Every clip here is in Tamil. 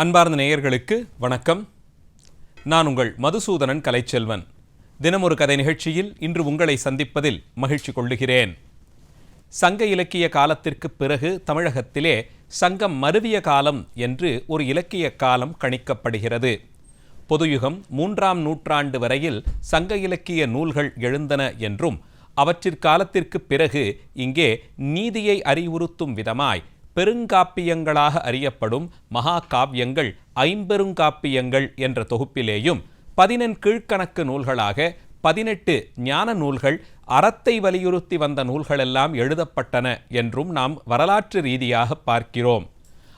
அன்பார்ந்த நேயர்களுக்கு வணக்கம். நான் உங்கள் மதுசூதனன் கலைச்செல்வன். தினமொரு கதை நிகழ்ச்சியில் இன்று உங்களை சந்திப்பதில் மகிழ்ச்சி கொள்ளுகிறேன். சங்க இலக்கிய காலத்திற்கு பிறகு தமிழகத்திலே சங்கம் மருவிய காலம் என்று ஒரு இலக்கிய காலம் கணிக்கப்படுகிறது. பொதுயுகம் மூன்றாம் நூற்றாண்டு வரையில் சங்க இலக்கிய நூல்கள் எழுந்தன என்றும் அவற்றிற்காலத்திற்கு பிறகு இங்கே நீதியை அறிவுறுத்தும் விதமாய் பெருங்காப்பியங்களாக அறியப்படும் மகாகாவியங்கள் ஐம்பெருங்காப்பியங்கள் என்ற தொகுப்பிலேயும் பதினெண் கீழ்க்கணக்கு நூல்களாக பதினெட்டு ஞான நூல்கள் அறத்தை வலியுறுத்தி வந்த நூல்களெல்லாம் எழுதப்பட்டன என்றும் நாம் வரலாற்று ரீதியாக பார்க்கிறோம்.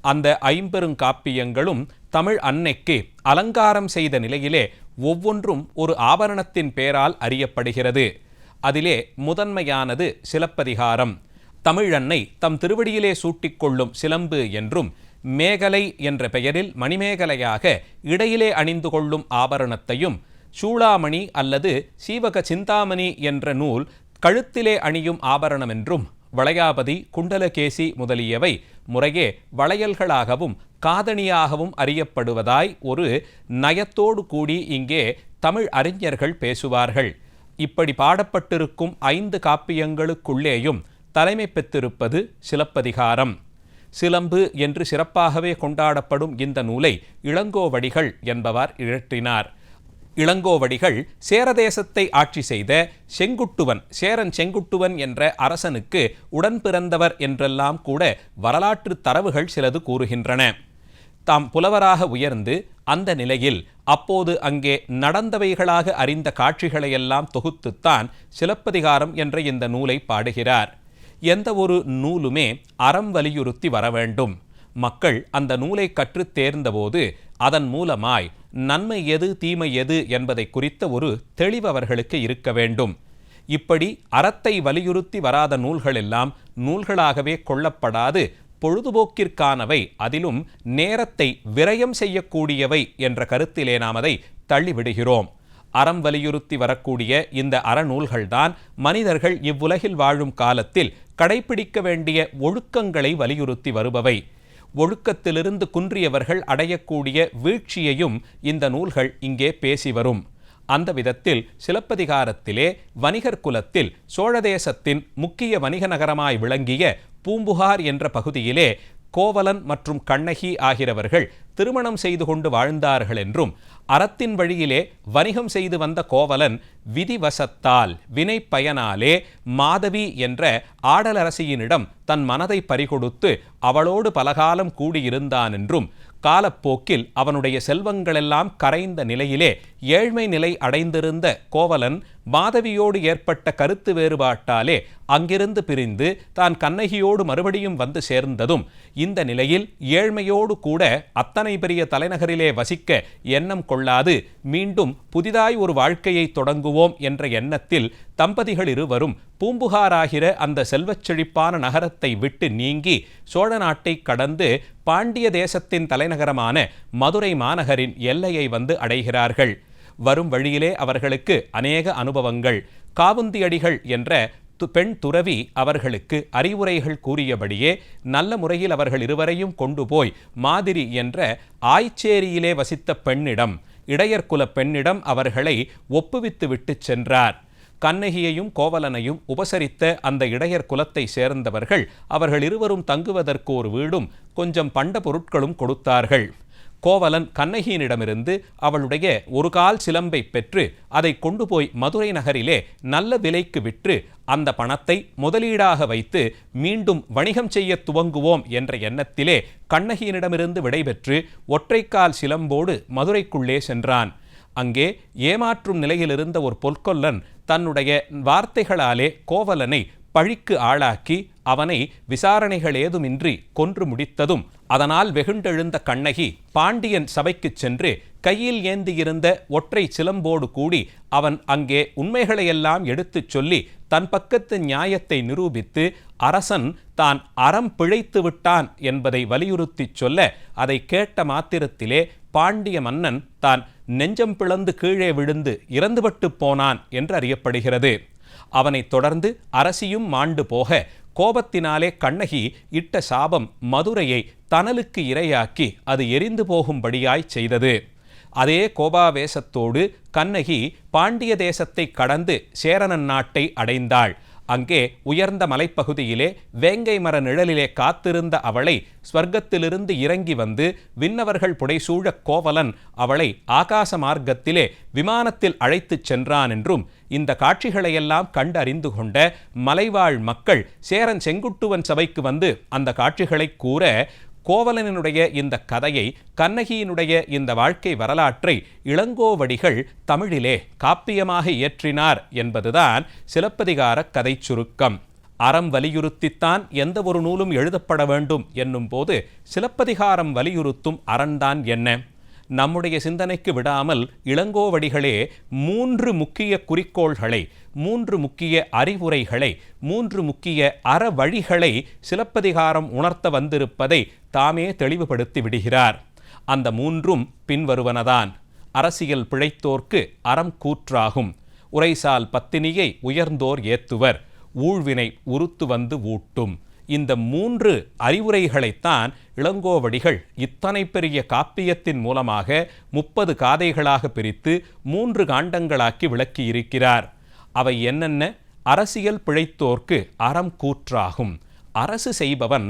அந்த ஐம்பெருங்காப்பியங்களும் தமிழ் அன்னைக்கு அலங்காரம் செய்த நிலையிலே ஒவ்வொன்றும் ஒரு ஆபரணத்தின் பெயரால் அறியப்படுகிறது. அதிலே முதன்மையானது சிலப்பதிகாரம். தமிழன்னை தம் திருவடியிலே சூட்டிக்கொள்ளும் சிலம்பு என்றும் மேகலை என்ற பெயரில் மணிமேகலையாக இடையிலே அணிந்து கொள்ளும் ஆபரணத்தையும் சூளாமணி அல்லது சீவக சிந்தாமணி என்ற நூல் கழுத்திலே அணியும் ஆபரணம் என்றும் வளையாபதி குண்டலகேசி முதலியவை முறையே வளையல்களாகவும் காதணியாகவும் அறியப்படுவதாய் ஒரு நயத்தோடு கூடி இங்கே தமிழ் அறிஞர்கள் பேசுவார்கள். இப்படி பாடப்பட்டிருக்கும் ஐந்து காப்பியங்களுக்குள்ளேயும் தலைமை பெற்றிருப்பது சிலப்பதிகாரம். சிலம்பு என்று சிறப்பாகவே கொண்டாடப்படும் இந்த நூலை இளங்கோவடிகள் என்பவர் இழற்றினார் இளங்கோவடிகள் சேரதேசத்தை ஆட்சி செய்த செங்குட்டுவன் சேரன் செங்குட்டுவன் என்ற அரசனுக்கு உடன் பிறந்தவர் என்றெல்லாம் கூட வரலாற்று தரவுகள் சிலது கூறுகின்றன. தாம் புலவராக உயர்ந்து அந்த நிலையில் அப்போது அங்கே நடந்தவைகளாக அறிந்த காட்சிகளையெல்லாம் தொகுத்துத்தான் சிலப்பதிகாரம் என்ற இந்த நூலை பாடுகிறார். எந்த ஒரு நூலுமே அறம் வலியுறுத்தி வர வேண்டும். மக்கள் அந்த நூலை கற்றுத் தேர்ந்தபோது அதன் மூலமாய் நன்மை எது தீமை எது என்பதை குறித்த ஒரு தெளிவு அவர்களுக்கு இருக்க வேண்டும். இப்படி அறத்தை வலியுறுத்தி வராத நூல்கள் எல்லாம் நூல்களாகவே கொள்ளப்படாது பொழுதுபோக்கிற்கானவை அதிலும் நேரத்தை விரயம் செய்யக்கூடியவை என்ற கருத்திலே நாம் அதை தள்ளிவிடுகிறோம். அறம் வலியுறுத்தி வரக்கூடிய இந்த அறநூல்கள்தான் மனிதர்கள் இவ்வுலகில் வாழும் காலத்தில் கடைபிடிக்க வேண்டிய ஒழுக்கங்களை வலியுறுத்தி வருபவை. ஒழுக்கத்திலிருந்து குன்றியவர்கள் அடையக்கூடிய வீழ்ச்சியையும் இந்த நூல்கள் இங்கே பேசி வரும். அந்த விதத்தில் சிலப்பதிகாரத்திலே வணிகர் குலத்தில் சோழதேசத்தின் முக்கிய வணிக நகரமாய் விளங்கிய பூம்புகார் என்ற பகுதியிலே கோவலன் மற்றும் கண்ணகி ஆகிறவர்கள் திருமணம் செய்து கொண்டு வாழ்ந்தார்கள் என்றும் அறத்தின் வழியிலே வணிகம் செய்து வந்த கோவலன் விதிவசத்தால் வினை பயனாலே மாதவி என்ற ஆடலரசியினிடம் தன் மனதை பறிகொடுத்து அவளோடு பலகாலம் கூடியிருந்தான் என்றும் காலப்போக்கில் அவனுடைய செல்வங்களெல்லாம் கரைந்த நிலையிலே ஏழ்மை நிலை அடைந்திருந்த கோவலன் மாதவியோடு ஏற்பட்ட கருத்து வேறுபாட்டாலே அங்கிருந்து பிரிந்து தான் கண்ணகியோடு மறுபடியும் வந்து சேர்ந்ததும் இந்த நிலையில் ஏழ்மையோடு கூட அத்தனை பெரிய தலைநகரிலே வசிக்க எண்ணம் கொள்ளாது. மீண்டும் புதிதாய் ஒரு வாழ்க்கையை தொடங்குவோம் என்ற எண்ணத்தில் தம்பதிகள் இருவரும் பூம்புகாராகிற அந்த செல்வச் செழிப்பான நகரத்தை விட்டு நீங்கி சோழ நாட்டை கடந்து பாண்டிய தேசத்தின் தலைநகரமான மதுரை மாநகரின் எல்லையை வந்து அடைகிறார்கள். வரும் வழியிலே அவர்களுக்கு அநேக அனுபவங்கள். காவுந்தியடிகள் என்ற பெண் துறவி அவர்களுக்கு அறிவுரைகள் கூறியபடியே நல்ல முறையில் அவர்கள் இருவரையும் கொண்டு போய் மாதிரி என்ற ஆய்ச்சேரியிலே வசித்த பெண்ணிடம் இடையர்குல பெண்ணிடம் அவர்களை ஒப்புவித்து விட்டு சென்றார். கண்ணகியையும் கோவலனையும் உபசரித்த அந்த இடையர் குலத்தை சேர்ந்தவர்கள் அவர்கள் இருவரும் தங்குவதற்கு ஒரு வீடும் கொஞ்சம் பண்ட பொருட்களும் கொடுத்தார்கள். கோவலன் கண்ணகியினிடமிருந்து அவளுடைய ஒரு கால் சிலம்பை பெற்று அதை கொண்டு போய் மதுரை நகரிலே நல்ல விலைக்கு விற்று அந்த பணத்தை முதலீடாக வைத்து மீண்டும் வணிகம் செய்ய துவங்குவோம் என்ற எண்ணத்திலே கண்ணகியினிடமிருந்து விடைபெற்று ஒற்றைக்கால் சிலம்போடு மதுரைக்குள்ளே சென்றான். அங்கே ஏமாற்றும் நிலையிலிருந்த ஒரு பொற்கொல்லன் தன்னுடைய வார்த்தைகளாலே கோவலனை பழிக்கு ஆளாக்கி அவனை விசாரணைகள் ஏதுமின்றி கொன்று முடித்ததும் அதனால் வெகுண்டெழுந்த கண்ணகி பாண்டியன் சபைக்குச் சென்று கையில் ஏந்தியிருந்த ஒற்றை சிலம்போடு கூடி அவன் அங்கே உண்மைகளையெல்லாம் எடுத்துச் சொல்லி தன் பக்கத்து நியாயத்தை நிரூபித்து அரசன் தான் அறம் பிழைத்து விட்டான் என்பதை வலியுறுத்திச் சொல்ல அதை கேட்ட மாத்திரத்திலே பாண்டிய மன்னன் தான் நெஞ்சம் பிளந்து கீழே விழுந்து இறந்துபட்டு போனான் என்று அறியப்படுகிறது அவனைத் தொடர்ந்து அரசியும் மாண்டு போக கோபத்தினாலே கண்ணகி இட்ட சாபம் மதுரையை தனலுக்கு இரையாக்கி அது எரிந்து போகும்படியாய் செய்தது. அதே கோபாவேசத்தோடு கண்ணகி பாண்டிய தேசத்தை கடந்து சேரணன் நாட்டை அடைந்தாள். அங்கே உயர்ந்த மலைப்பகுதியிலே வேங்கை மர நிழலிலே காத்திருந்த அவளை ஸ்வர்க்கத்திலிருந்து இறங்கி வந்து விண்ணவர்கள் புடைசூழ கோவலன் அவளை ஆகாச மார்க்கத்திலே விமானத்தில் அழைத்துச் சென்றான் என்றும் இந்த காட்சிகளையெல்லாம் கண்டறிந்து கொண்ட மலைவாழ் மக்கள் சேரன் செங்குட்டுவன் சபைக்கு வந்து அந்த காட்சிகளை கூற கோவலனினுடைய இந்த கதையை கண்ணகியினுடைய இந்த வாழ்க்கை வரலாற்றை இளங்கோவடிகள் தமிழிலே காப்பியமாக இயற்றினார் என்பதுதான் சிலப்பதிகார கதை சுருக்கம். அறம் வலியுறுத்தித்தான் எந்த ஒரு நூலும் எழுதப்பட வேண்டும் என்னும் போது சிலப்பதிகாரம் வலியுறுத்தும் அறன்தான் என்ன? நம்முடைய சிந்தனைக்கு விடாமல் இளங்கோவடிகளே மூன்று முக்கிய குறிக்கோள்களை மூன்று முக்கிய அறிவுரைகளை மூன்று முக்கிய அற வழிகளை சிலப்பதிகாரம் உணர்த்த வந்திருப்பதை தாமே தெளிவுபடுத்தி விடுகிறார். அந்த மூன்றும் பின்வருவனதான். அரசியல் பிழைத்தோர்க்கு அறம் கூற்றாகும். உரைசால் பத்தினியை உயர்ந்தோர் ஏத்துவர். ஊழ்வினை உருத்து வந்து ஊட்டும். இந்த மூன்று அறிவுரைகளைத்தான் இளங்கோவடிகள் இத்தனை பெரிய காப்பியத்தின் மூலமாக முப்பது காதைகளாக பிரித்து மூன்று காண்டங்களாக்கி விளக்கியிருக்கிறார். அவை என்னென்ன? அரசியல் பிழைத்தோர்க்கு அறம் கூற்றாகும். அரசு செய்பவன்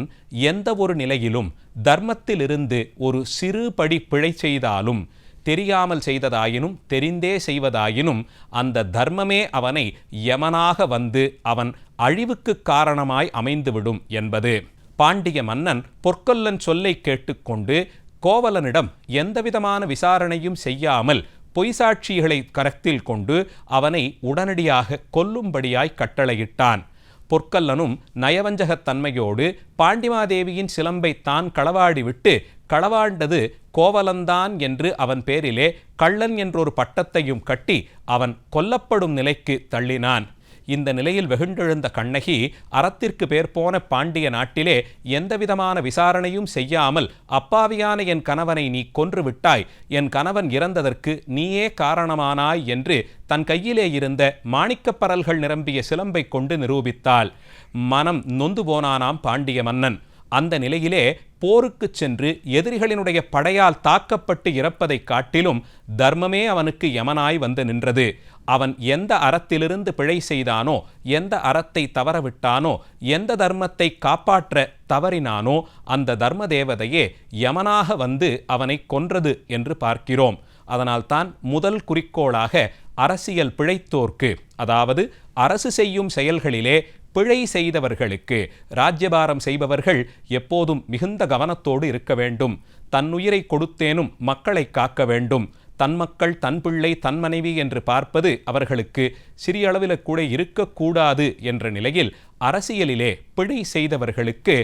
எந்த ஒரு நிலையிலும் தர்மத்திலிருந்து ஒரு சிறுபடி பிழை செய்தாலும் தெரியாமல் செய்ததாயினும் தெரிந்தே செய்வதாயினும் அந்த தர்மமே அவனை யமனாக வந்து அவன் அழிவுக்கு காரணமாய் அமைந்துவிடும் என்பது. பாண்டிய மன்னன் பொற்கொல்லன் சொல்லை கேட்டுக்கொண்டு கோவலனிடம் எந்தவிதமான விசாரணையும் செய்யாமல் பொய் சாட்சிகளை கரத்தில் கொண்டு அவனை உடனடியாக கொல்லும்படியாய் கட்டளையிட்டான். பொற்கல்லனும் நயவஞ்சகத்தன்மையோடு பாண்டிமாதேவியின் சிலம்பை தான் களவாடிவிட்டு களவாண்டது கோவலந்தான் என்று அவன் பேரிலே கள்ளன் என்றொரு பட்டத்தையும் கட்டி அவன் கொல்லப்படும் நிலைக்கு தள்ளினான். இந்த நிலையில் வெகுண்டெழுந்த கண்ணகி அறத்திற்கு பேர் போன பாண்டிய நாட்டிலே எந்தவிதமான விசாரணையும் செய்யாமல் அப்பாவியான என் கணவனை நீ கொன்று விட்டாய் என் கணவன் இறந்ததற்கு நீயே காரணமானாய் என்று தன் கையிலே இருந்த மாணிக்கப்பரல்கள் நிரம்பிய சிலம்பை கொண்டு நிரூபித்தாள். மனம் நொந்து போனானாம் பாண்டிய மன்னன். அந்த நிலையிலே போருக்கு சென்று எதிரிகளினுடைய படையால் தாக்கப்பட்டு இறப்பதைக் காட்டிலும் தர்மமே அவனுக்கு யமனாய் வந்து நின்றது. அவன் எந்த அறத்திலிருந்து பிழை செய்தானோ எந்த அறத்தை தவறவிட்டானோ எந்த தர்மத்தை காப்பாற்ற தவறினானோ அந்த தர்ம தேவதையே யமனாக வந்து அவனை கொன்றது என்று பார்க்கிறோம். அதனால்தான் முதல் குறிக்கோளாக அரசியல் பிழைத்தோர்க்கு அதாவது அரசு செய்யும் செயல்களிலே பிழை செய்தவர்களுக்கு ராஜ்யபாரம் செய்பவர்கள் எப்போதும் மிகுந்த கவனத்தோடு இருக்க வேண்டும். தன்னுயிரை கொடுத்தேனும் மக்களை காக்க வேண்டும். தன் மக்கள் தன் பிள்ளை தன் மனைவி என்று பார்ப்பது அவர்களுக்கு சிறிய அளவில் கூட இருக்கக்கூடாது என்ற நிலையில் அரசியலிலே பிழை செய்தவர்களுக்கு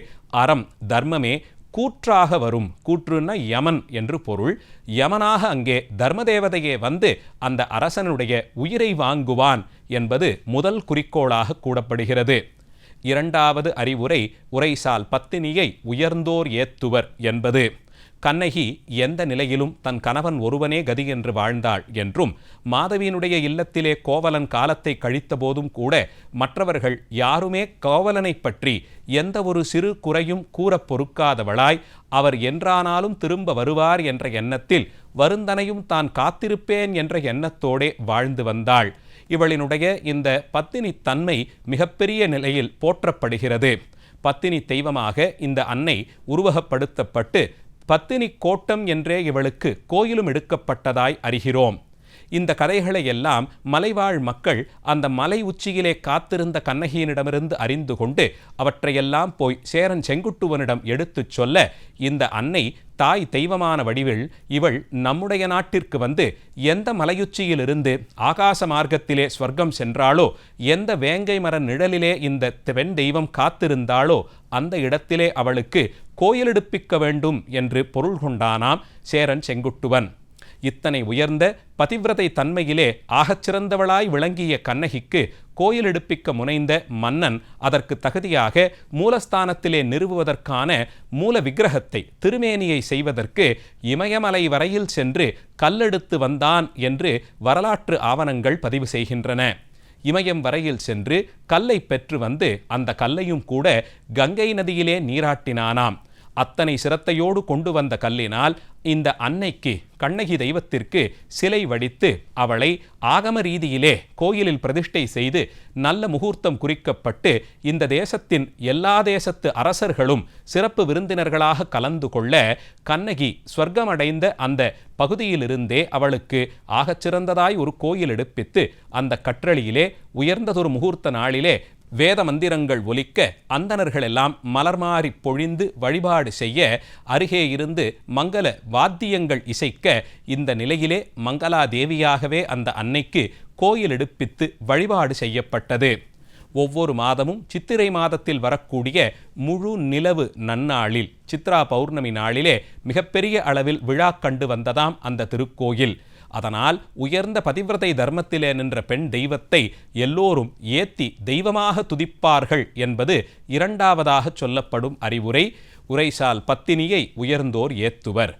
அறம் தர்மமே கூற்றாக வரும். கூற்றுன்னா யமன் என்று பொருள். யமனாக அங்கே தர்மதேவதையே வந்து அந்த அரசனுடைய உயிரை வாங்குவான் என்பது முதல் குறிக்கோளாக கூடப்படுகிறது இரண்டாவது அறிவுரை உரைசால் பத்தினியை உயர்ந்தோர் ஏத்துவர் என்பது. கண்ணகி எந்த நிலையிலும் தன் கணவன் ஒருவனே கதி என்று வாழ்ந்தாள் என்றும் மாதவியினுடைய இல்லத்திலே கோவலன் காலத்தை கழித்தபோதும் கூட மற்றவர்கள் யாருமே கோவலனை பற்றி எந்த ஒரு சிறு குறையும் கூறப் பொறுக்காதவளாய் அவர் என்றானாலும் திரும்ப வருவார் என்ற எண்ணத்தில் வருந்தனையும் தான் காத்திருப்பேன் என்ற எண்ணத்தோடே வாழ்ந்து வந்தாள். இவளினுடைய இந்த பத்தினி தன்மை மிகப்பெரிய நிலையில் போற்றப்படுகிறது. பத்தினி தெய்வமாக இந்த அன்னை உருவகப்படுத்தப்பட்டு பத்தினி கோட்டம் என்றே இவளுக்கு கோயிலும் எடுக்கப்பட்டதாய் அறிகிறோம். இந்த கதைகளை எல்லாம் மலைவாழ் மக்கள் அந்த மலை உச்சியிலே காத்திருந்த கண்ணகியினிடமிருந்து அறிந்து கொண்டு அவற்றையெல்லாம் போய் சேரன் செங்குட்டுவனிடம் எடுத்துச் சொல்ல இந்த அன்னை தாய் தெய்வமான வடிவில் இவள் நம்முடைய நாட்டிற்கு வந்து எந்த மலையுச்சியிலிருந்து ஆகாச மார்க்கத்திலே ஸ்வர்க்கம் சென்றாளோ எந்த வேங்கை மர நிழலிலே இந்த பெண் தெய்வம் காத்திருந்தாளோ அந்த இடத்திலே அவளுக்கு கோயிலெடுப்பிக்க வேண்டும் என்று பொருள் கொண்டானாம் சேரன் செங்குட்டுவன். இத்தனை உயர்ந்த பதிவிரதை தன்மையிலே ஆகச்சிறந்தவளாய் விளங்கிய கண்ணகிக்கு கோயில் எடுப்பிக்க முனைந்த மன்னன் அதற்கு தகுதியாக மூலஸ்தானத்திலே நிறுவுவதற்கான மூல விக்கிரகத்தை திருமேனியை செய்வதற்கு இமயமலை வரையில் சென்று கல்லெடுத்து வந்தான் என்று வரலாற்று ஆவணங்கள் பதிவு செய்கின்றன. இமயம் வரையில் சென்று கல்லை பெற்று வந்து அந்த கல்லையும் கூட கங்கை நதியிலே நீராட்டினானாம். அத்தனை சிரத்தையோடு கொண்டு வந்த கல்லினால் இந்த அன்னைக்கு கண்ணகி தெய்வத்திற்கு சிலை வடித்து அவளை ஆகம ரீதியிலே கோயிலில் பிரதிஷ்டை செய்து நல்ல முகூர்த்தம் குறிக்கப்பட்டு இந்த தேசத்தின் எல்லா தேசத்து அரசர்களும் சிறப்பு விருந்தினர்களாக கலந்து கொள்ள கண்ணகி ஸ்வர்க்கமடைந்த அந்த பகுதியிலிருந்தே அவளுக்கு ஆகச்சிறந்ததாய் ஒரு கோயில் எடுப்பித்து அந்த கற்றளியிலே உயர்ந்ததொரு முகூர்த்த நாளிலே வேத மந்திரங்கள் ஒலிக்க அந்தணர்கள் எல்லாம் மலர்மாறி பொழிந்து வழிபாடு செய்ய அருகே இருந்து மங்கள வாத்தியங்கள் இசைக்க இந்த நிலையிலே மங்களாதேவியாகவே அந்த அன்னைக்கு கோயில் எடுப்பித்து வழிபாடு செய்யப்பட்டது. ஒவ்வொரு மாதமும் சித்திரை மாதத்தில் வரக்கூடிய முழு நிலவு நன்னாளில் சித்ரா பௌர்ணமி நாளிலே மிகப்பெரிய அளவில் விழா கண்டு வந்ததாம் அந்த திருக்கோயில். அதனால் உயர்ந்த பதிவிரதை தர்மத்திலே நின்ற பெண் தெய்வத்தை எல்லோரும் ஏத்தி தெய்வமாக துதிப்பார்கள் என்பது இரண்டாவதாக சொல்லப்படும் அறிவுரை உரைசால் பத்தினியை உயர்ந்தோர் ஏத்துவர்.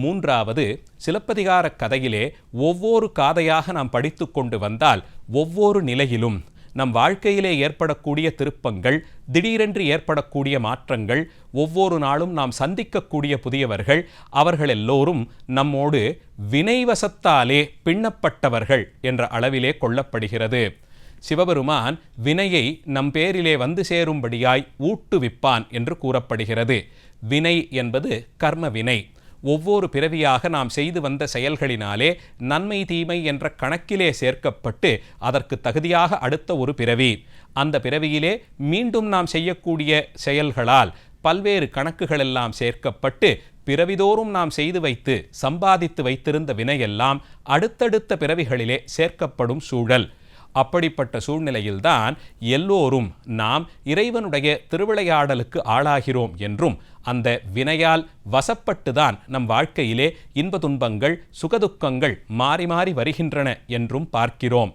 மூன்றாவது சிலப்பதிகார கதையிலே ஒவ்வொரு காதையாக நாம் படித்து கொண்டு வந்தால் ஒவ்வொரு நிலையிலும் நம் வாழ்க்கையிலே ஏற்படக்கூடிய திருப்பங்கள் திடீரென்று ஏற்படக்கூடிய மாற்றங்கள் ஒவ்வொரு நாளும் நாம் சந்திக்கக்கூடிய புதியவர்கள் அவர்கள் எல்லோரும் நம்மோடு வினைவசத்தாலே பின்னப்பட்டவர்கள் என்ற அளவிலே கொள்ளப்படுகிறது. சிவபெருமான் வினையை நம் பேரிலே வந்து சேரும்படியாய் ஊட்டுவிப்பான் என்று கூறப்படுகிறது. வினை என்பது கர்ம வினை. ஒவ்வொரு பிறவியாக நாம் செய்து வந்த செயல்களினாலே நன்மை தீமை என்ற கணக்கிலே சேர்க்கப்பட்டு அதற்கு தகுதியாக அடுத்த ஒரு பிறவி. அந்த பிறவியிலே மீண்டும் நாம் செய்யக்கூடிய செயல்களால் பல்வேறு கணக்குகள் எல்லாம் சேர்க்கப்பட்டு பிறவிதோறும் நாம் செய்து வைத்து சம்பாதித்து வைத்திருந்த வினையெல்லாம் அடுத்தடுத்த பிறவிகளிலே சேர்க்கப்படும் சூழல். அப்படிப்பட்ட சூழ்நிலையில்தான் எல்லோரும் நாம் இறைவனுடைய திருவிளையாடலுக்கு ஆளாகிறோம் என்றும் அந்த வினையால் வசப்பட்டுதான் நம் வாழ்க்கையிலே இன்ப துன்பங்கள் சுகதுக்கங்கள் மாறி மாறி வருகின்றன என்றும் பார்க்கிறோம்.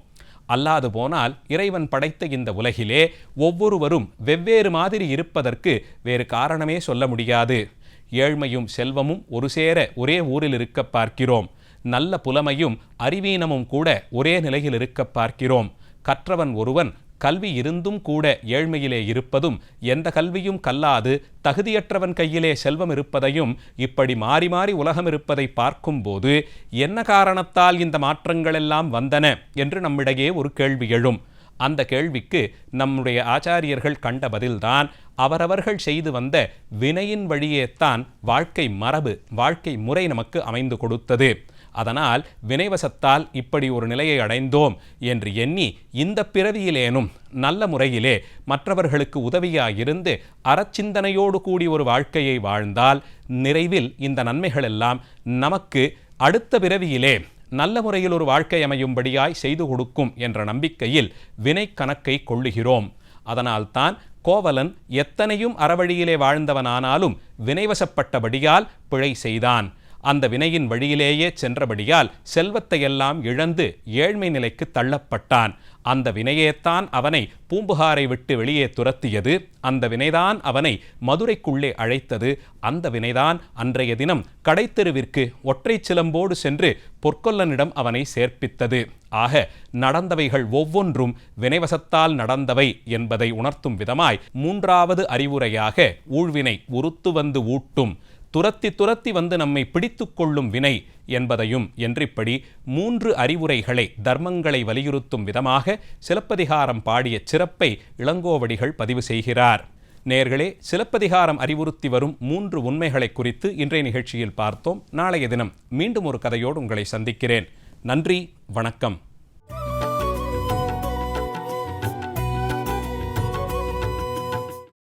அல்லாது போனால் இறைவன் படைத்த இந்த உலகிலே ஒவ்வொருவரும் வெவ்வேறு மாதிரி இருப்பதற்கு வேறு காரணமே சொல்ல முடியாது. ஏழ்மையும் செல்வமும் ஒரு சேர ஒரே ஊரில் இருக்க பார்க்கிறோம். நல்ல புலமையும் அறிவீனமும் கூட ஒரே நிலையில் இருக்க பார்க்கிறோம். கற்றவன் ஒருவன் கல்வி இருந்தும் கூட ஏழ்மையிலே இருப்பதும் எந்த கல்வியும் கல்லாது தகுதியற்றவன் கையிலே செல்வம் இருப்பதையும் இப்படி மாறி மாறி உலகம் இருப்பதை பார்க்கும்போது என்ன காரணத்தால் இந்த மாற்றங்கள் எல்லாம் வந்தன என்று நம்மிடையே ஒரு கேள்வி எழும். அந்த கேள்விக்கு நம்முடைய ஆச்சாரியர்கள் கண்ட பதில்தான் அவரவர்கள் செய்து வந்த வினையின் வழியே தான் வாழ்க்கை மரபு வாழ்க்கை முறை நமக்கு அமைந்து கொடுத்தது. அதனால் வினைவசத்தால் இப்படி ஒரு நிலையை அடைந்தோம் என்று எண்ணி இந்த பிறவியிலேனும் நல்ல முறையிலே மற்றவர்களுக்கு உதவியாயிருந்து அறச்சிந்தனையோடு கூடி ஒரு வாழ்க்கையை வாழ்ந்தால் நிறைவில் இந்த நன்மைகளெல்லாம் நமக்கு அடுத்த பிறவியிலே நல்ல முறையில் ஒரு வாழ்க்கை அமையும்படியாய் செய்து கொடுக்கும் என்ற நம்பிக்கையில் வினை கணக்கை கொள்ளுகிறோம். அதனால்தான் கோவலன் எத்தனையும் அறவழியிலே வாழ்ந்தவனானாலும் வினைவசப்பட்டபடியால் பிழை செய்தான். அந்த வினையின் வழியிலேயே சென்றபடியால் செல்வத்தையெல்லாம் இழந்து ஏழ்மை நிலைக்கு தள்ளப்பட்டான். அந்த வினையேத்தான் அவனை பூம்புகாரை விட்டு வெளியே துரத்தியது. அந்த வினைதான் அவனை மதுரைக்குள்ளே அழைத்தது. அந்த வினைதான் அன்றைய தினம் கடைத்தெருவிற்கு ஒற்றை சிலம்போடு சென்று பொற்கொல்லனிடம் அவனை சேர்ப்பித்தது. ஆக நடந்தவைகள் ஒவ்வொன்றும் வினைவசத்தால் நடந்தவை என்பதை உணர்த்தும் விதமாய் மூன்றாவது அறிவுரையாக ஊழ்வினை உருத்து வந்து ஊட்டும். துரத்தி துரத்தி வந்து நம்மை பிடித்து கொள்ளும் வினை என்பதையும் என்றிப்படி மூன்று அறிவுரைகளை தர்மங்களை வலியுறுத்தும் விதமாக சிலப்பதிகாரம் பாடிய சிறப்பை இளங்கோவடிகள் பதிவு செய்கிறார். நேர்களே சிலப்பதிகாரம் அறிவுறுத்தி வரும் மூன்று உண்மைகளை குறித்து இன்றைய நிகழ்ச்சியில் பார்த்தோம். நாளைய தினம் மீண்டும் ஒரு கதையோடு உங்களை சந்திக்கிறேன். நன்றி வணக்கம்.